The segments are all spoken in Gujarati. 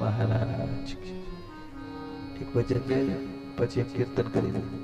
મહારાજ. એક ભજન ગાઈ પછી કીર્તન કરી દઈએ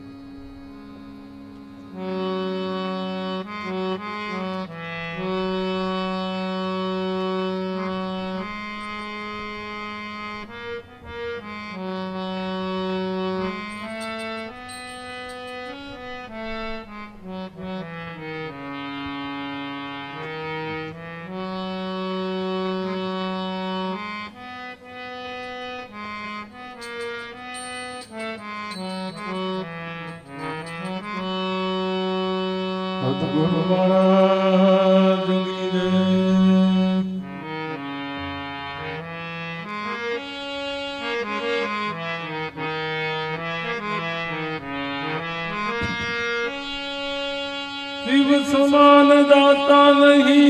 શિવ સમાન દાતા નહીં.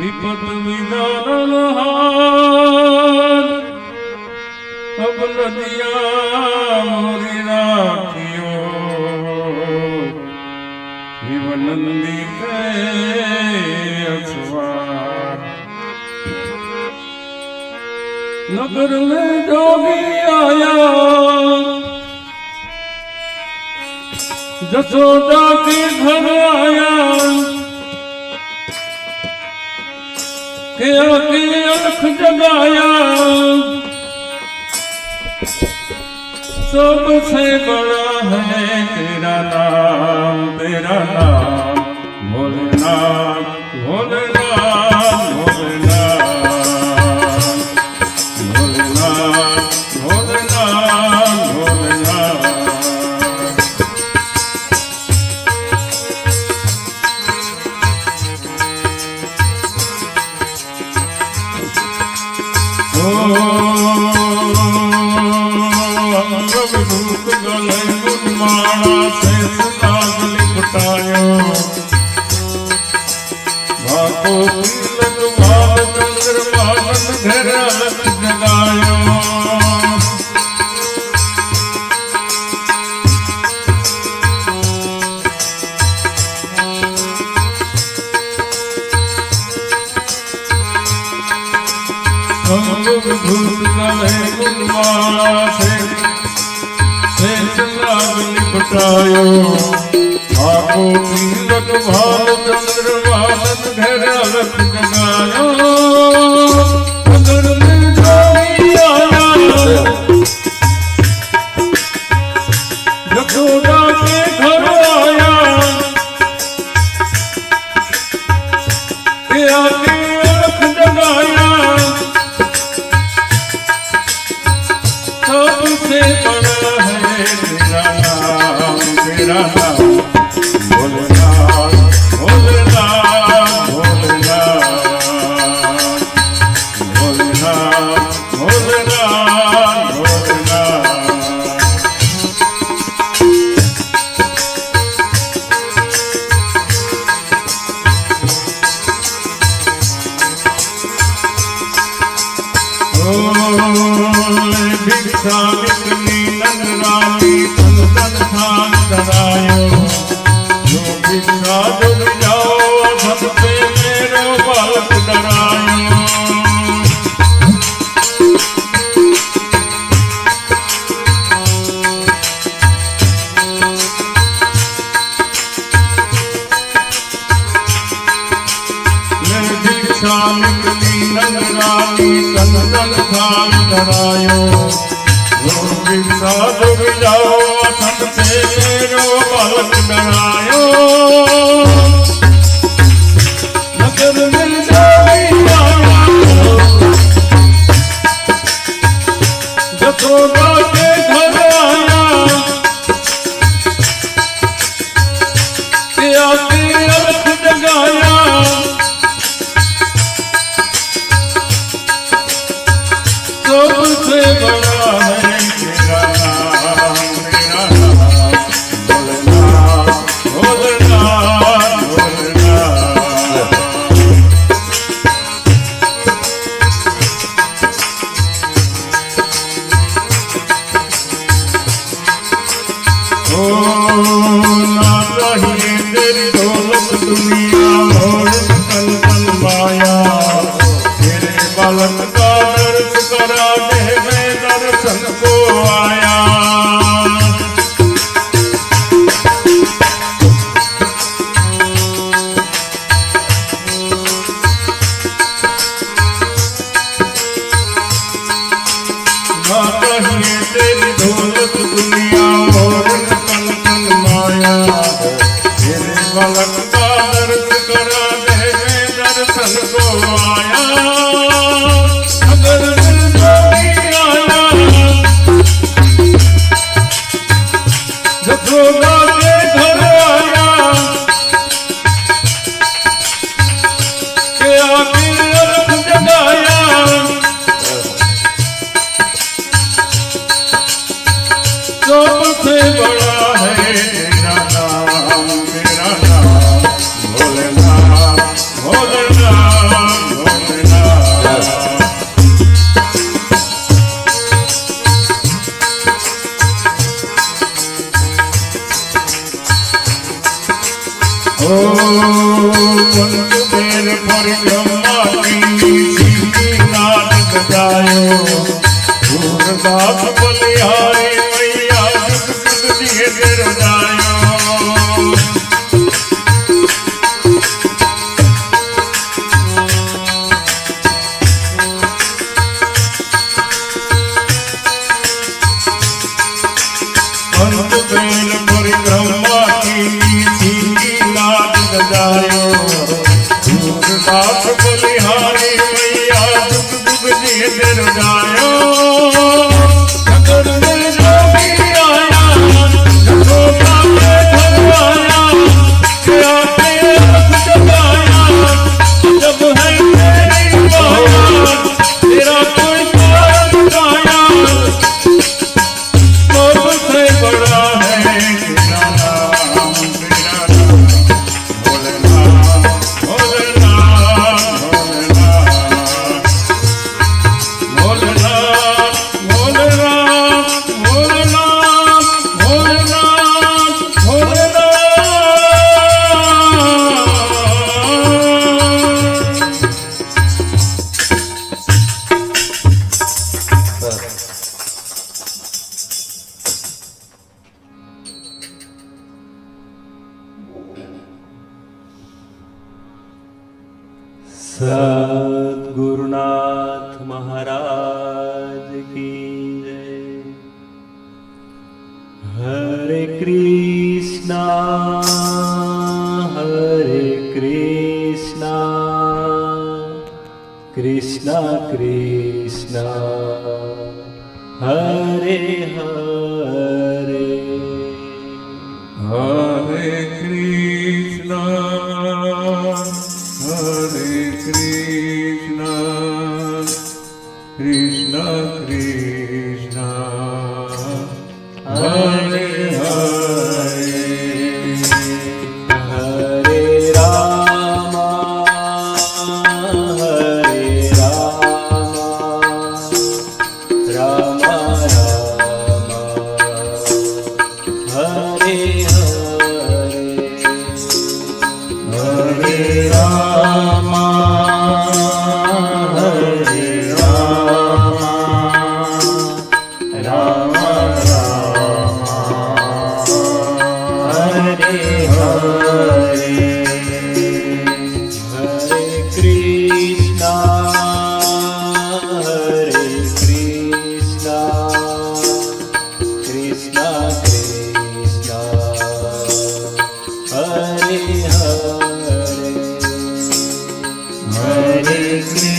વિપત વિધાન હાર. અબ નદિયા મોરી રાખ્યો શિવનંદી કે અસવાર નગર में જોગી આયા. जसोदा के घर आया के आके अख जगाया सबसे बड़ा है तेरा नाम तेरा नाम भोलेनाथ भोलेनाथ सबसे बड़ा है तेरा नाम तेरा नाम થાન કરાયો જો ભિક્ષા જો જાઓ સબ પે મેરો બાલક ભૂરદાસ બલિહારી સદગુરુનાથ મહારાજ કી જય હરે કૃષ્ણ હરે કૃષ્ણ કૃષ્ણ કૃષ્ણ હરે હરે Take me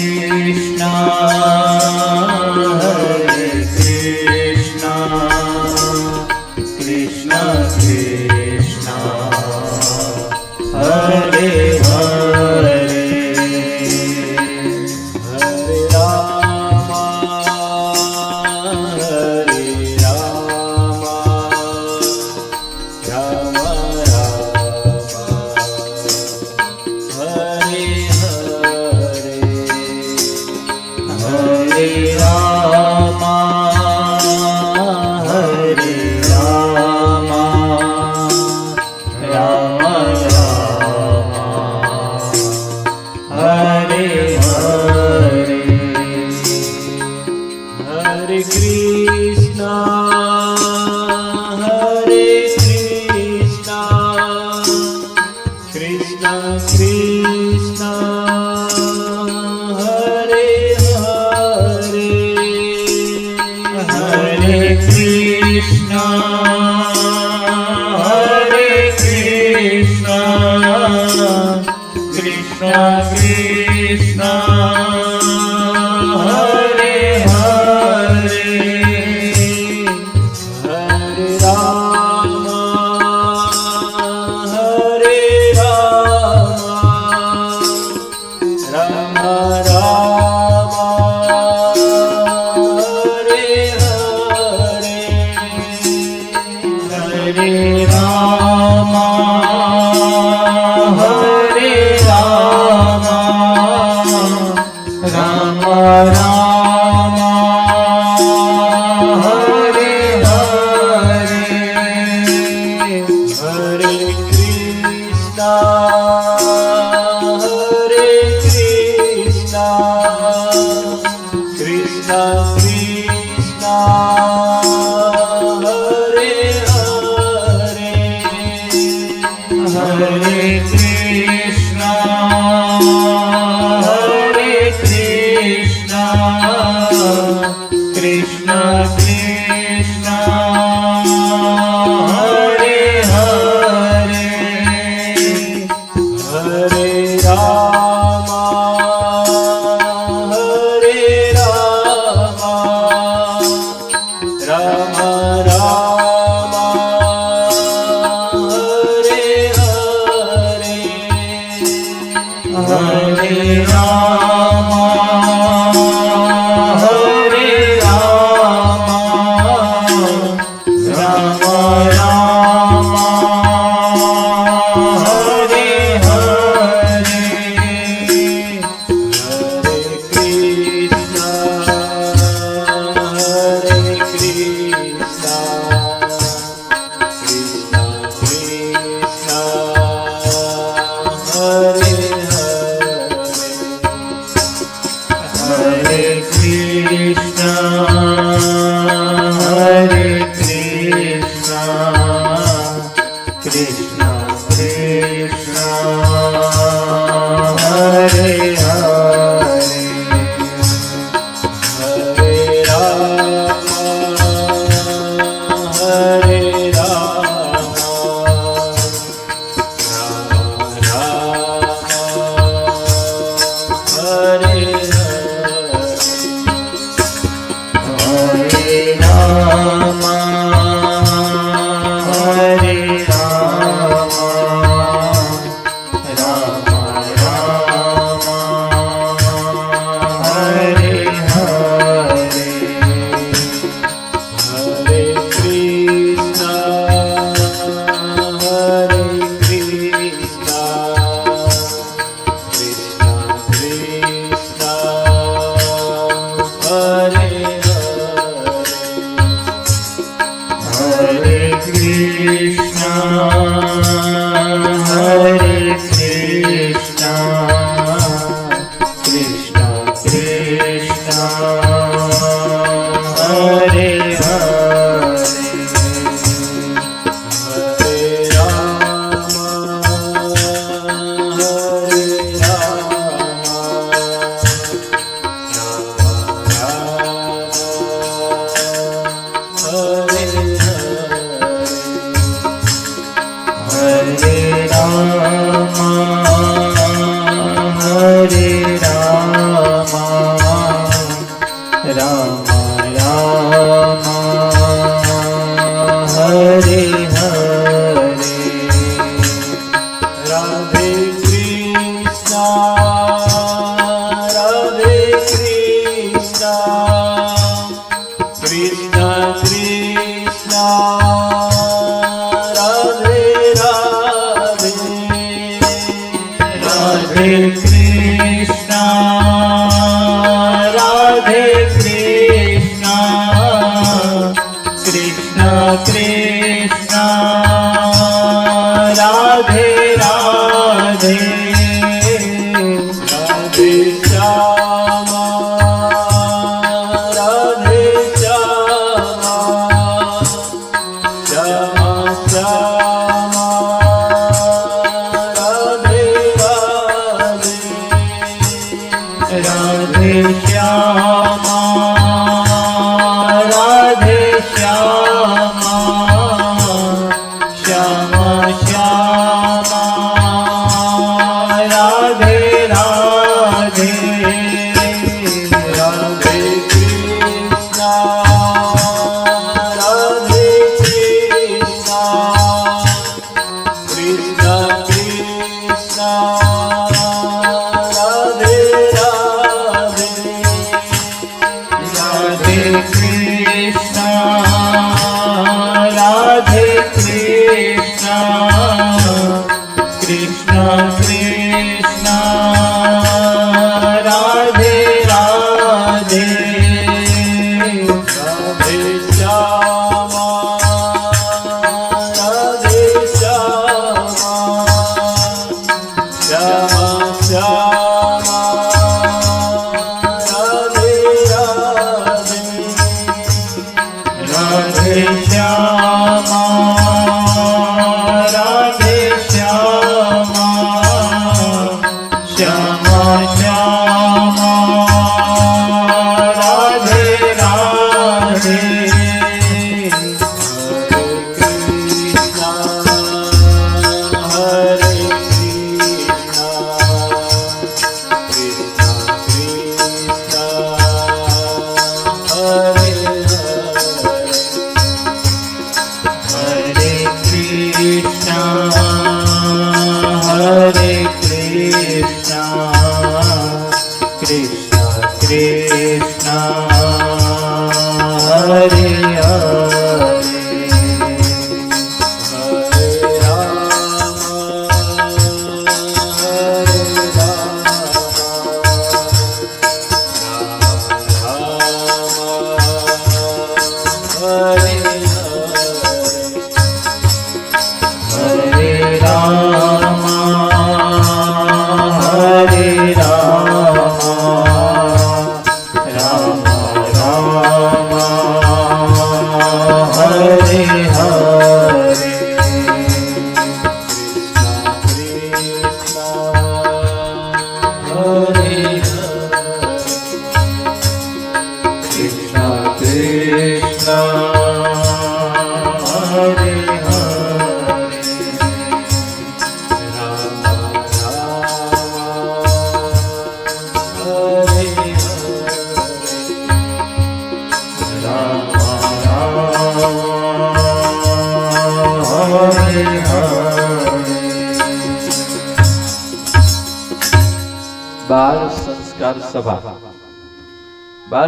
કૃષ્ણ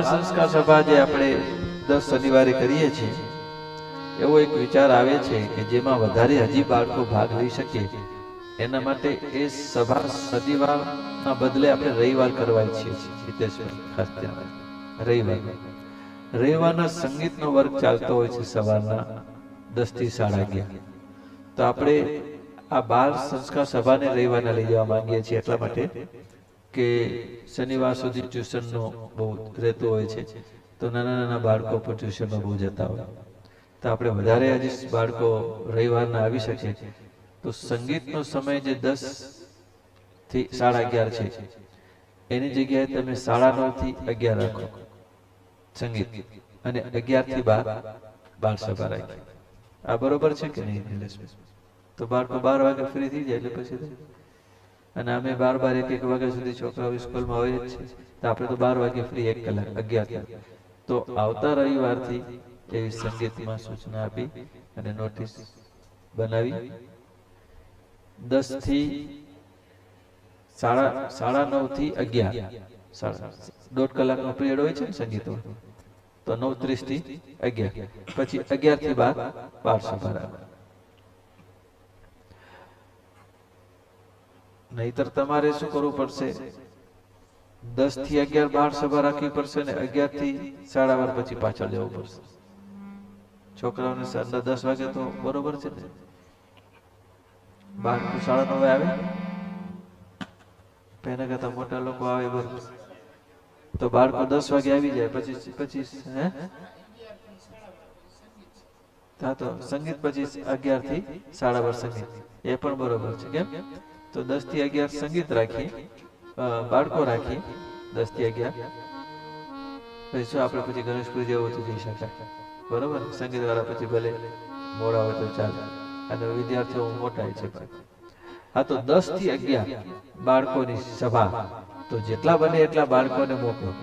બાળ સંસ્કાર સભા જે આપણે દસ શનિવારે કરીએ છીએ, એવો એક વિચાર આવે છે કે જેમાં વધારે હજી બાળકો ભાગ લઈ શકે. એના માટે એ સભા શનિવારના બદલે આપણે રવિવાર કરવા ઈચ્છીએ છીએ રવિવાર. રવિવારના સંગીતનો વર્ગ ચાલતો હોય છે સવારના દસથી સાડા અગિયાર. તો આપણે આ બાળ સંસ્કાર સભાને રવિવારના લઈ જવા માંગીએ છીએ એટલા માટે કે શનિવાર સુધી ટ્યુશનનો બહુ રહેતો હોય છે, તો નાના નાના બાળકો પણ ટ્યુશનમાં બહુ જતા હોય. તો આપણે વધારે હજી બાળકો રવિવારના આવી શકે તો સંગીતનો સમય જે દસથી સાડા અગિયાર છે, એની જગ્યાએ તમે સાડા નવથી અગિયાર રાખો. સંગીત. અને અગિયારથી બાર બાળ સભા રાખી. આ બરોબર છે કે નહીં તો બાળકો બાર વાગે ફ્રી થઈ જાય એટલે પછી અને અમે બાર બાર એક એક વાગ્યા સુધી છોકરાઓ સ્કૂલમાં હોય જ છે. તો આપણે તો બાર વાગે ફ્રી એક કલાક, અગિયાર તો આવતા રવિવારથી એવી સંગીતમાં સૂચના આપી અને નોટિસ બનાવી. દસથી સાડા સાડા નવથી અગિયાર. સાડા, દોઢ કલાકનો પિરિયડ હોય છે ને સંગીતો તો નવ ત્રીસથી અગિયાર. પછી અગિયારથી બાર બાર સભા નહીતર તમારે શું કરવું પડશે? દસથી અગિયાર બાર સભા રાખવી પડશે ને અગિયારથી સાડા બાર પછી પાછળ જવું પડશે. છોકરાઓને સાંજના દસ વાગે તો બરોબર છે ને? બાર સાડા નવે આવે? પહેલા કરતા મોટા લોકો આવે બરોબર. તો બાળકો દસ વાગે આવી જાય, પછી પછી હે? હા તો સંગીત પછી અગિયારથી સાડા બાર સંગીત. એ પણ બરોબર છે, કેમ? તો દસથી અગિયાર સંગીત રાખીએ બાળકો રાખીએ દસથી અગિયાર. પછી આપણે પછી ગણેશ પૂજા ઓછું જઈ શકાય. બરોબર? સંગીત વાળા પછી ભલે મોડા હોય તો ચાલે. અને વિદ્યાર્થીઓ મોટા છે હા, તો દસથી અગિયાર બાળકોની સભા. તો જેટલા બને એટલા બાળકોને મોકલો.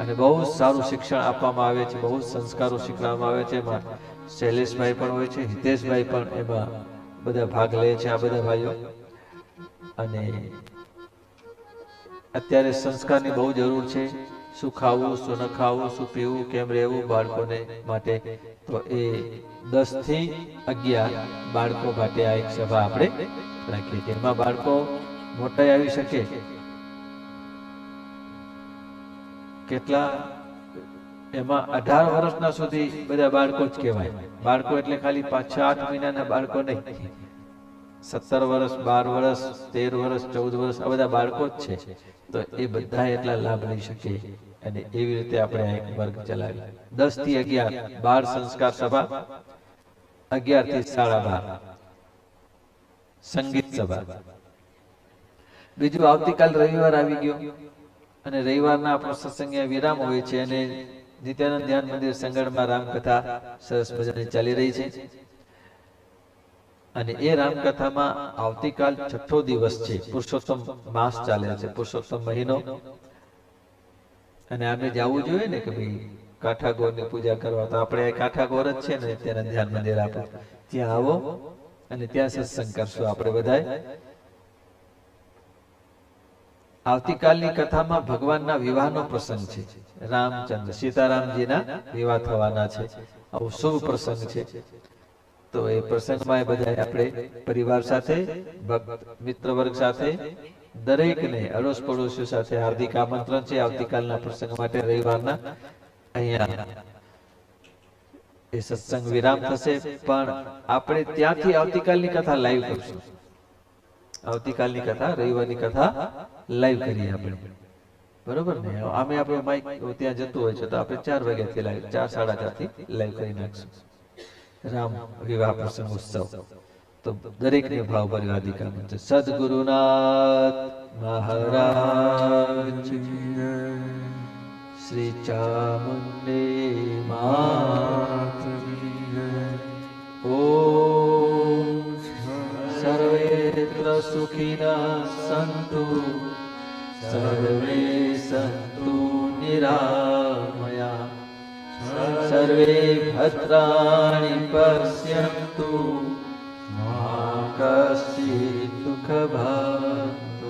અને બહુ સારું શિક્ષણ આપવામાં આવે છે, બહુ સંસ્કારો શીખવામાં આવે છે. એમાં શૈલેષભાઈ પણ હોય છે, હિતેશભાઈ પણ એમાં બધા ભાગ લે છે, આ બધા ભાઈઓ. અને અત્યારે સંસ્કારની બહુ જરૂર છે. શું ખાવું, શું ન ખાવું, શું પીવું, કેમ રહેવું બાળકોને માટે. તો એ દસથી અગિયાર બાળકો માટે આ એક સભા આપણે રાખીએ એમાં બાળકો મોટા આવી શકે. કેટલા? એમાં અઢાર વર્ષના સુધી બધા બાળકો જ કહેવાય. બાળકો એટલે ખાલી પાંચ આઠ મહિનાના બાળકો નહીં. સત્તર વર્ષ, બાર વર્ષ, તેર વર્ષ, ચૌદ વર્ષ આ બધા બાળકો જ છે. તો એ બધા એટલા લાભ લઈ શકે અને એવી રીતે આપણે એક વર્ગ ચલાવી. દસથી અગિયાર, બાર સંસ્કાર સભા, અગિયારથી સાડા બાર. સંગીત સભા. બીજું આવતીકાલ રવિવાર આવી ગયો અને રવિવારના આપણો સત્સંગ વિરામ હોય છે અને નિત્યાનંદ ધ્યાન મંદિર સંગણમાં રામકથા સરસ મજાની ચાલી રહી છે. અને એ રામકથામાં આવતીકાલ છઠ્ઠો દિવસ છે. પુરુષોત્તમ માસ ચાલે છે. પુરુષોત્તમ મહિનો. અને આપણે જવું જોઈએ ને કે ભાઈ કાઠાગોરની પૂજા કરવા. તો આપણે કાઠાગોર જ છે ને ત્યાં ધ્યાન મંદિર આપો. ત્યાં આવો અને ત્યાં સત્સંગ કરશું આપણે બધાય આવતીકાલની કથામાં ભગવાનના વિવાહનો પ્રસંગ છે. રામચંદ્ર સીતારામજીના વિવાહ થવાના છે. આવો શુભ પ્રસંગ છે. તો એ પ્રસંગમાં એ બધા આપણે પરિવાર સાથે, ભક્ત મિત્ર વર્ગ સાથે, દરેકને અડોશ પડોશીઓ સાથે હાર્દિક આમંત્રણ છે. આવતીકાલના પ્રસંગ માટે રવિવારના અહીંયા એ સત્સંગ વિરામ થશે. પણ આપણે ત્યાંથી આવતીકાલની કથા લાઈવ કરશું. આવતીકાલની કથા, રવિવારની કથા લાઈવ કરીએ આપણે. બરોબર ને? આમે આપણો માઇક ત્યાં જતું હોય છે, તો આપણે ચાર વાગ્યાથી લાઈવ, ચાર સાડા ચારથી લાઈવ કરી નાખશું. રામ વિવાહ પ્રસંગ ઉત્સવ. તો દરેકને ભાવ પરિવાદિકા છે સદગુરુનાથ મહારાજ શ્રી ચામુંડે માત ઓમ સર્વેત્ર સુખિના સંતુ. સર્વે સંતુ નિરામયા. સર્વે ભદ્રાણિ પશ્યન્તુ મા કશ્ચિત દુઃખભાગ્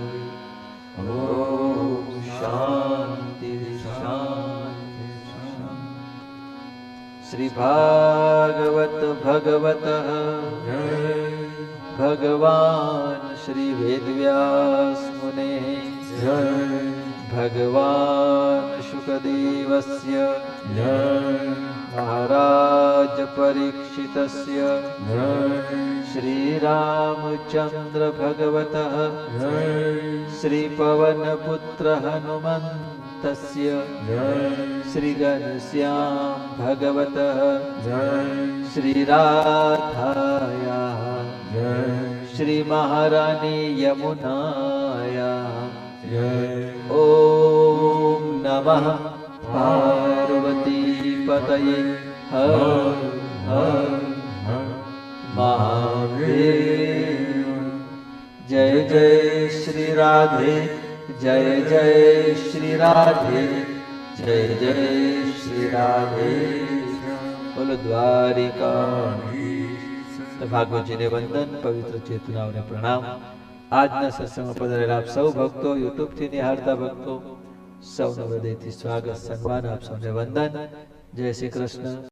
ઓમ શાંતિ શાંતિ શ્રી ભાગવત ભગવત ભગવાન શ્રી વેદવ્યાસ મુને ભગવાન શુકદેવસ્ય મહારાજ પરીક્ષિતસ્ય શ્રીરામચંદ્ર ભગવત શ્રી પવનપુત્ર હનુમંતસ્ય શ્રી ઘનશ્યામ ભગવત શ્રી पार्वतीपतये हर हर યમુનાયા जय जय श्री राधे, जय जय श्री राधे, जय जय श्री राधे। બોલો દ્વારિકા ભાગવતજીને વંદન પવિત્ર ચેતનાઓને પ્રણામ આજના સત્સંગમાં પધારેલા આપ સૌ ભક્તો યુટ્યુબથી નિહાળતા ભક્તો સૌને હૃદયથી સ્વાગત સન્માન આપ સૌને વંદન. જય શ્રી કૃષ્ણ.